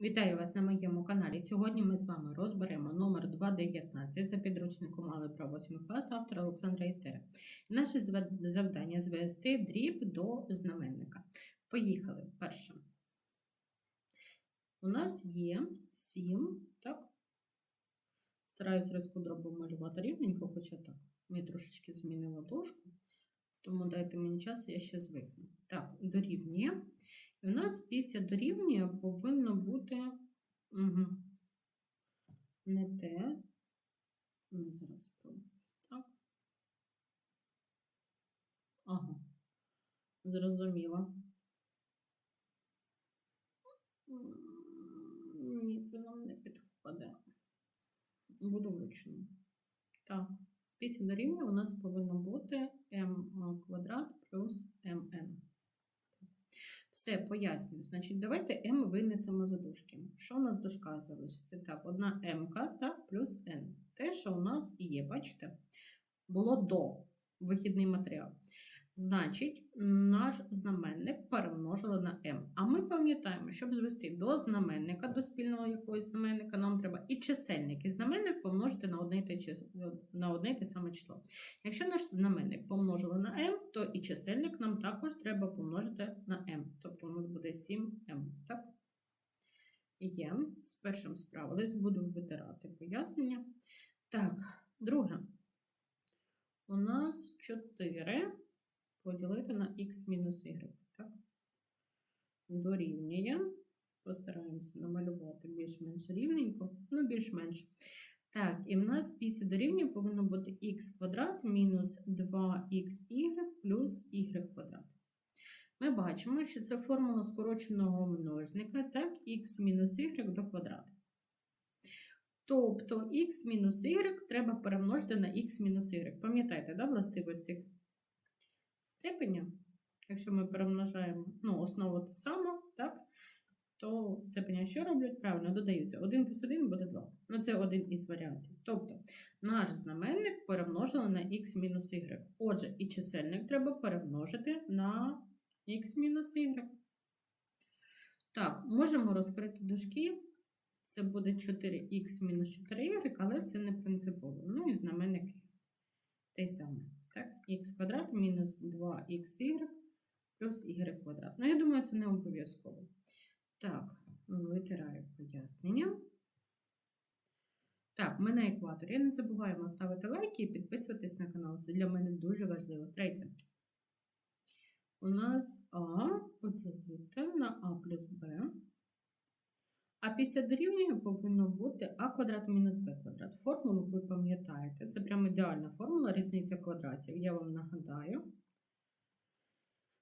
Вітаю вас на моєму каналі. Сьогодні ми з вами розберемо номер 219 за підручником право 8 клас автора Олександра Істера. Наше завдання звести дріб до знаменника. Поїхали. Перше. У нас є 7, так? Стараюсь риску дробу малювати рівненько, хоча так. Я трошечки змінила дошку, тому дайте мені час, я ще звикну. Так, дорівнює. І у нас після дорівнює повинно бути угу. не те. Ну, зараз спробую. Так. Ага. Зрозуміло. Ні, це нам не підходить. Буду вручну. Так. Після дорівнює у нас повинно бути m квадрат плюс mn. Все, пояснюю. Значить, давайте m винесемо за дужки. Що у нас дужка залишиться? Так, одна m плюс n. Те, що у нас є, бачите? Було до вихідний матеріал. Значить, наш знаменник перемножили на m. А ми пам'ятаємо, щоб звести до знаменника, до спільного якогось знаменника, нам треба і чисельник, і знаменник помножити на одне те, на одне те саме число. Якщо наш знаменник помножили на m, то і чисельник нам також треба помножити на m. Тобто у нас буде 7m. Так? Є. З першим справились, буду витирати пояснення. Так, друге. У нас 4 поділити на x мінус y. Так? Дорівнює. Постараємося намалювати більш-менш рівненько, ну, більш-менш. Так, і в нас після дорівнює повинно бути х квадрат мінус 2xy плюс y квадрат. Ми бачимо, що це формула скороченого множника, так, х мінус y до квадрату. Тобто х мінус y треба перемножити на х мінус y. Пам'ятаєте, да, властивості степеня? Якщо ми перемножаємо ну, основу те саме, так, то степеня що роблять? Правильно, додаються. 1 плюс 1 буде 2. Ну, це один із варіантів. Тобто, наш знаменник перемножили на х мінус y. Отже, і чисельник треба перемножити на х мінус y. Так, можемо розкрити дужки. Це буде 4х мінус 4y, але це не принципово. Ну і знаменник той самий. Так, х квадрат мінус 2xy плюс y квадрат. Ну, я думаю, це не обов'язково. Так, витираю пояснення. Так, ми на екваторі. Не забуваємо ставити лайки і підписуватись на канал. Це для мене дуже важливо. Третє. У нас А поділити на А плюс Б. А після дорівнює повинно бути а квадрат мінус b квадрат. Формулу ви пам'ятаєте. Це прям ідеальна формула, різниця квадратів. Я вам нагадаю.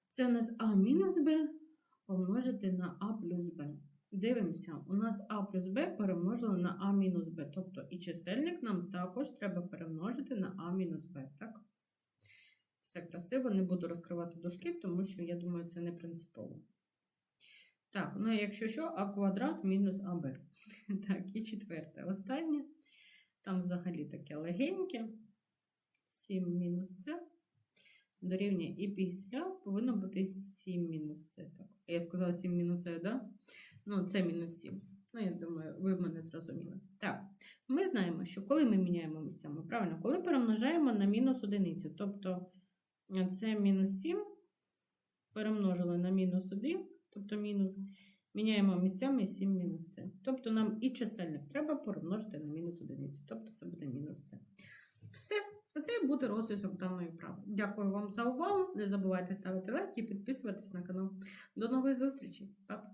Це у нас а мінус b помножити на а плюс b. Дивимося, у нас а плюс b перемножили на а мінус b. Тобто і чисельник нам також треба перемножити на а мінус b. Так? Все красиво, не буду розкривати дужки, тому що я думаю, це не принципово. Так, ну якщо що, а квадрат мінус АБ. Так, і четверте. Останнє. Там взагалі таке легеньке. 7 мінус С. Дорівнює і після повинно бути 7 мінус С. Я сказала 7 мінус С, да? Ну, це мінус 7. Ну, я думаю, ви мене зрозуміли. Так, ми знаємо, що коли ми міняємо місцями, правильно, коли перемножаємо на мінус одиницю, тобто це мінус 7 перемножили на мінус 1 тобто мінус. Міняємо місцями 7 мінус це. Тобто нам і чисельник треба перемножити на мінус 1. Тобто це буде мінус це. Все, це буде розв'язок даної вправи. Дякую вам за увагу. Не забувайте ставити лайк і підписуватись на канал. До нових зустрічей. Па-па!